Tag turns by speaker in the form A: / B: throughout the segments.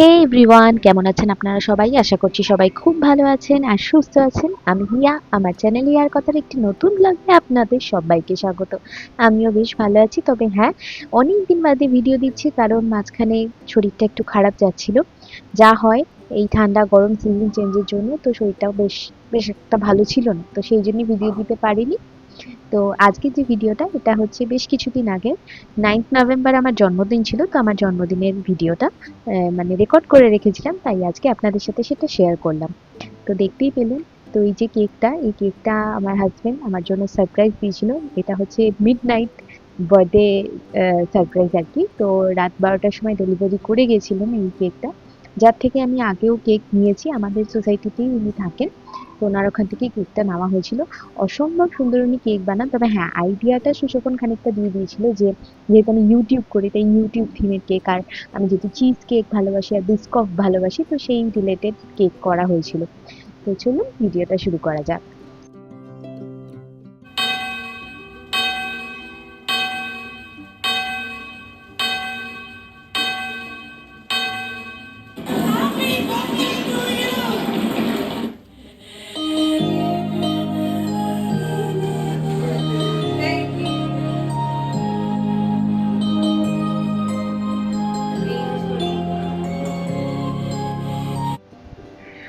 A: হে everyone কেমন আছেন আপনারা সবাই? আশা করছি সবাই খুব ভালো আছেন আর সুস্থ আছেন। আমি হিয়া আমার চ্যানেল ইয়ার কথার একটি নতুন ব্লগে আপনাদের সবাইকে স্বাগত। আমিও বেশ ভালো আছি, তবে হ্যাঁ অনেক দিন বাদে ভিডিও দিচ্ছি কারণ মাঝখানে শরীরটা একটু খারাপ যাচ্ছিল। যা হয়, এই ঠান্ডা গরম সিজন চেঞ্জের জন্য তো শরীরটাও বেশ বেশ একটা ভালো ছিল না। তো সেই জন্যই ভিডিও দিতে পারিনি। তো আজকের যে ভিডিওটা, এটা হচ্ছে বেশ কিছুদিন আগে। নাইন্থ নভেম্বর আমার জন্মদিন ছিল, তো আমার জন্মদিনের ভিডিওটা মানে রেকর্ড করে রেখেছিলাম, তাই আজকে আপনাদের সাথে সেটা শেয়ার করলাম। তো দেখতেই পেলেন, তো এই যে কেকটা এই কেকটা আমার হাজবেন্ড আমার জন্য সারপ্রাইজ দিয়েছিল। এটা হচ্ছে মিড নাইট বার্থডে সারপ্রাইজ আর কি। তো রাত বারোটার সময় ডেলিভারি করে গেছিলেন এই কেকটা যার থেকে আমি আগেও কেক নিয়েছি, আমাদের সোসাইটিতেই উনি থাকেন। ওনার ওখান থেকে কেকটা নেওয়া হয়েছিল। অসম্ভব সুন্দর উনি কেক বানান। তবে হ্যাঁ আইডিয়াটা সুশোভন খানিকটা দিয়ে দিয়েছিল যে, যেহেতু আমি ইউটিউব করি, তাই ইউটিউব থিমের কেক আর আমি যেহেতু চিজ কেক ভালোবাসি আর বিস্কফ ভালোবাসি, তো সেই রিলেটেড কেক করা হয়েছিল। তো চলুন, ভিডিওটা শুরু করা যাক।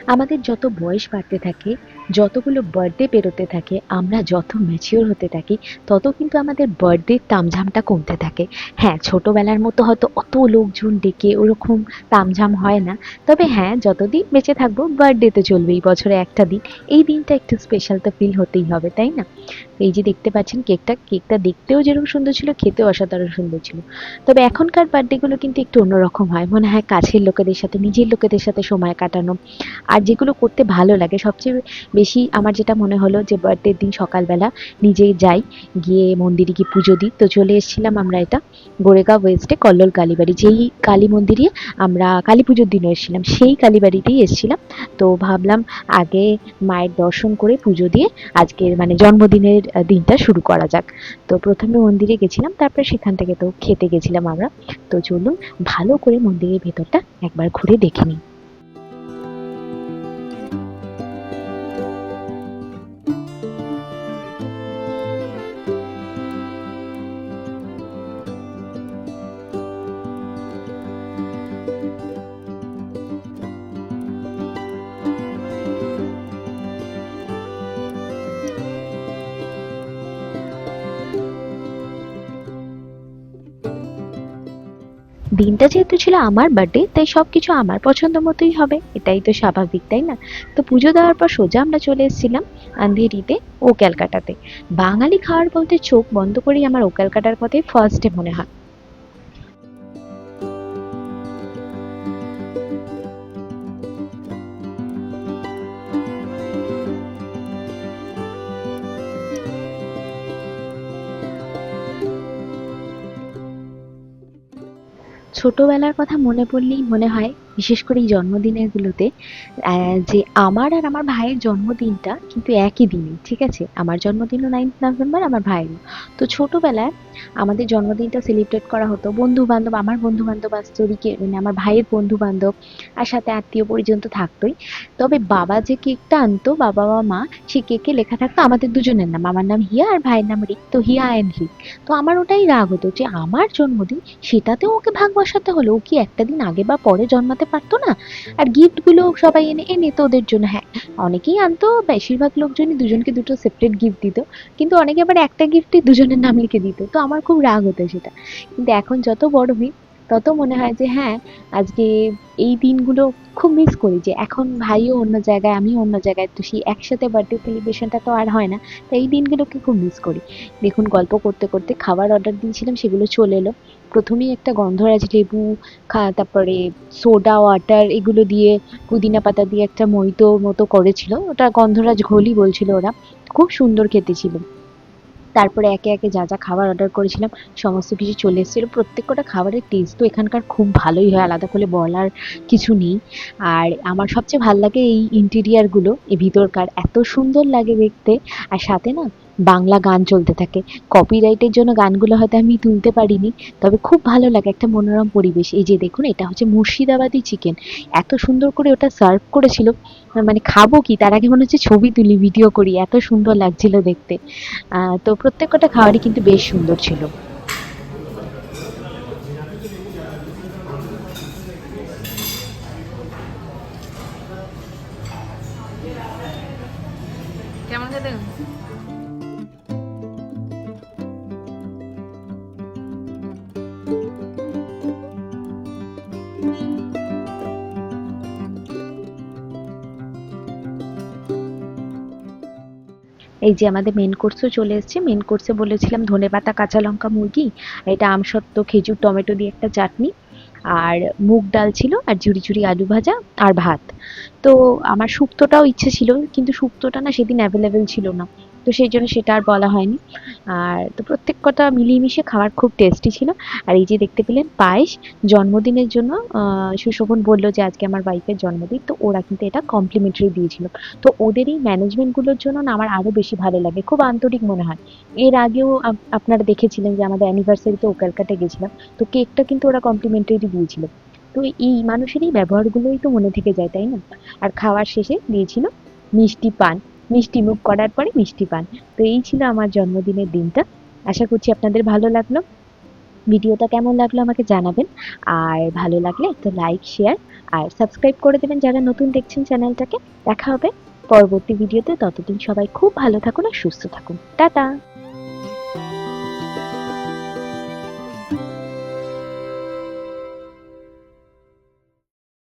A: আমাদের যত বয়স বাড়তে থাকে, যতগুলো বার্থডে পেরোতে থাকে, আমরা যত ম্যাচিওর হতে থাকি, তত কিন্তু আমাদের বার্থডের তামঝামটা কমতে থাকে। হ্যাঁ ছোটোবেলার মতো হয়তো অত লোকজন ডেকে ওরকম তামঝাম হয় না। তবে হ্যাঁ যতদিন বেঁচে থাকব বার্থডে তো চলবেই বছরে একটা দিন। এই দিনটা একটু স্পেশাল তো ফিল হতেই হবে, তাই না? এই যে দেখতে পাচ্ছেন কেকটা কেকটা দেখতেও যেরকম সুন্দর ছিল, খেতেও অসাধারণ সুন্দর ছিল। তবে এখনকার বার্থডেগুলো কিন্তু একটু অন্যরকম হয়। মনে হয় কাছের লোকেদের সাথে, নিজের লোকেদের সাথে সময় কাটানো। আর যেগুলো করতে ভালো লাগে, সবচেয়ে বেশি আমার যেটা মনে হলো যে বার্থডের দিন সকালবেলা নিজে যাই, গিয়ে মন্দিরে গিয়ে পুজো দিই। তো চলে এসেছিলাম আমরা এটা গোরেগাঁও ওয়েস্টে কল্লোল কালীবাড়ি। যেই কালী মন্দিরে আমরা কালী পুজোর দিনও এসেছিলাম, সেই কালীবাড়িতেই এসেছিলাম। তো ভাবলাম আগে মায়ের দর্শন করে পুজো দিয়ে আজকের মানে জন্মদিনের দিনটা শুরু করা যাক। তো প্রথমে মন্দিরে গেছিলাম, তারপরে সেখান থেকে তো খেতে গেছিলাম আমরা। তো চলুন ভালো করে মন্দিরের ভেতরটা একবার ঘুরে দেখে নিই। দিনটা যেহেতু ছিল আমার বার্থডে তাই সব কিছু আমার পছন্দ মতোই হবে। এটাই তো স্বাভাবিক, তাই না? তো পুজো দেওয়ার পর সোজা আমরা চলে এসেছিলাম আন্ধেরিতে ও ক্যালকাটাতে। বাঙালি খাওয়ার বলতে চোখ বন্ধ করেই আমার ও ক্যালকাটার কথাই ফার্স্টে মনে হয়। ছোটবেলার কথা মনে পড়লেই মনে হয় বিশেষ করে এই জন্মদিনেরগুলোতে যে আমার আর আমার ভাইয়ের জন্মদিনটা কিন্তু একই দিনে, ঠিক আছে? আমার জন্মদিনও নাইন্থ নভেম্বর আমার ভাইয়েরও। তো ছোটবেলায় আমাদের জন্মদিনটা সেলিব্রেট করা হতো। বন্ধু বান্ধব আমার বন্ধু বান্ধব আসতো মানে আমার ভাইয়ের বন্ধু বান্ধব আর সাথে আত্মীয় পরিজন তো থাকতোই। তবে বাবা যে কেকটা আনতো, বাবা বা মা, সেই কেকে লেখা থাকতো আমাদের দুজনের নাম। আমার নাম হিয়া আর ভাইয়ের নাম রিক। তো হিয়া অ্যান্ড রিক। তো আমার ওটাই রাগ হতো যে আমার জন্মদিন, সেটাতেও ওকে ভাগ বসাতে হলো। ও কি একটা দিন আগে বা পরে জন্মাতে পারতো না। আর গিফটগুলো সবাই এনে এনে তো ওদের জন্য হ্যাঁ। অনেকেই আনতো, বেশিরভাগ লোকজনই দুজনকে দুটো সেপারেট গিফট দিত। কিন্তু অনেকে আবার একটা গিফটই দুজনের নাম লিখে দিত। তো আমার খুব রাগ হতো সেটা। কিন্তু এখন যত বড় হই তত মনে হয় যে হ্যাঁ আজকে এই দিনগুলো খুব মিস করি যে এখন ভাইও অন্য জায়গায়, আমিও অন্য জায়গায়। তো সেই একসাথে বার্থডে সেলিব্রেশনটা তো আর হয় না। তো এই দিনগুলোকে খুব মিস করি। দেখুন, গল্প করতে করতে খাবার অর্ডার দিয়েছিলাম, সেগুলো চলে এলো। প্রথমেই একটা গন্ধরাজ লেবু, খা, তারপরে সোডা ওয়াটার এগুলো দিয়ে, পুদিনা পাতা দিয়ে একটা মইতো মতো করেছিল। ওটা গন্ধরাজ ঘোলই বলছিল ওরা। খুব সুন্দর খেতে ছিল। তারপরে একে একে যা যা খাবার অর্ডার করেছিলাম, সমস্ত কিছু চলে এসেছিল। প্রত্যেকটা খাবারের টেস্ট তো এখানকার খুব ভালোই হয়, আলাদা করে বলার কিছু নেই। আর আমার সবচেয়ে ভালো লাগে এই ইন্টেরিয়ারগুলো এই ভিতরকার। এত সুন্দর লাগে দেখতে। আর সাথে না বাংলা গান চলতে থাকে। কপিরাইটের জন্য গানগুলো হয়তো আমি তুলতে পারিনি, তবে খুব ভালো লাগে একটা মনোরম পরিবেশ। এই যে দেখুন, এটা হচ্ছে মুর্শিদাবাদি চিকেন এত সুন্দর করে ওটা সার্ভ করেছিল মানে খাব কি? তার আগে মনে হচ্ছে ছবি তুলি ভিডিও করি। এত সুন্দর লাগছিল দেখতে। তো প্রত্যেকটা খাবারই কিন্তু বেশ সুন্দর ছিল।
B: কেমন খেতে?
A: এই যে আমাদের মেন কোর্সও চলে এসছে। মেন কোর্সে বলেছিলাম ধনে পাতা, কাঁচা লঙ্কা, মুরগি, এটা আমসত্ত্ব খেজুর, টমেটো দিয়ে একটা চাটনি, আর মুগ ডাল ছিল, আর ঝুরি ঝুড়ি আলু ভাজা, আর ভাত। তো আমার শুক্তোটাও ইচ্ছে ছিল, কিন্তু শুক্তোটা না সেদিন অ্যাভেলেবেল ছিল না। তো সেই জন্য সেটা আর বলা হয়নি। আর তো প্রত্যেক কটা মিলিয়ে খাবার খুব টেস্টি ছিল। আর এই যে দেখতে পেলেন পায়েস, জন্মদিনের জন্য সুশোভন বলল যে আজকে আমার ওয়াইফের জন্মদিন, তো ওরা কিন্তু এটা কমপ্লিমেন্টারি দিয়েছিল। তো ওদের এই ম্যানেজমেন্টগুলোর জন্য না আমার আরও বেশি ভালো লাগে, খুব আন্তরিক মনে হয়। এর আগেও আপনারা দেখেছিলেন যে আমাদের অ্যানিভার্সারিতে ও ক্যালকাটা গেছিলাম, তো কেকটা কিন্তু ওরা কমপ্লিমেন্টারি দিয়েছিল। তো এই মানুষের এই ব্যবহারগুলোই তো মনে থেকে যায়, তাই না? আর খাওয়ার শেষে দিয়েছিল মিষ্টি পান। মিষ্টি মুখ করার পরে মিষ্টি পান। তো এই ছিল আমার জন্মদিনের দিনটা। আশা করছি আপনাদের ভালো লাগল। ভিডিওটা কেমন লাগল আমাকে জানাবেন। আর ভালো লাগলে একটা লাইক শেয়ার আর সাবস্ক্রাইব করে দেবেন যারা নতুন দেখছেন চ্যানেলটাকে। দেখা হবে পরবর্তী ভিডিওতে। ততদিন সবাই খুব ভালো থাকুন আর সুস্থ থাকুন। টাটা!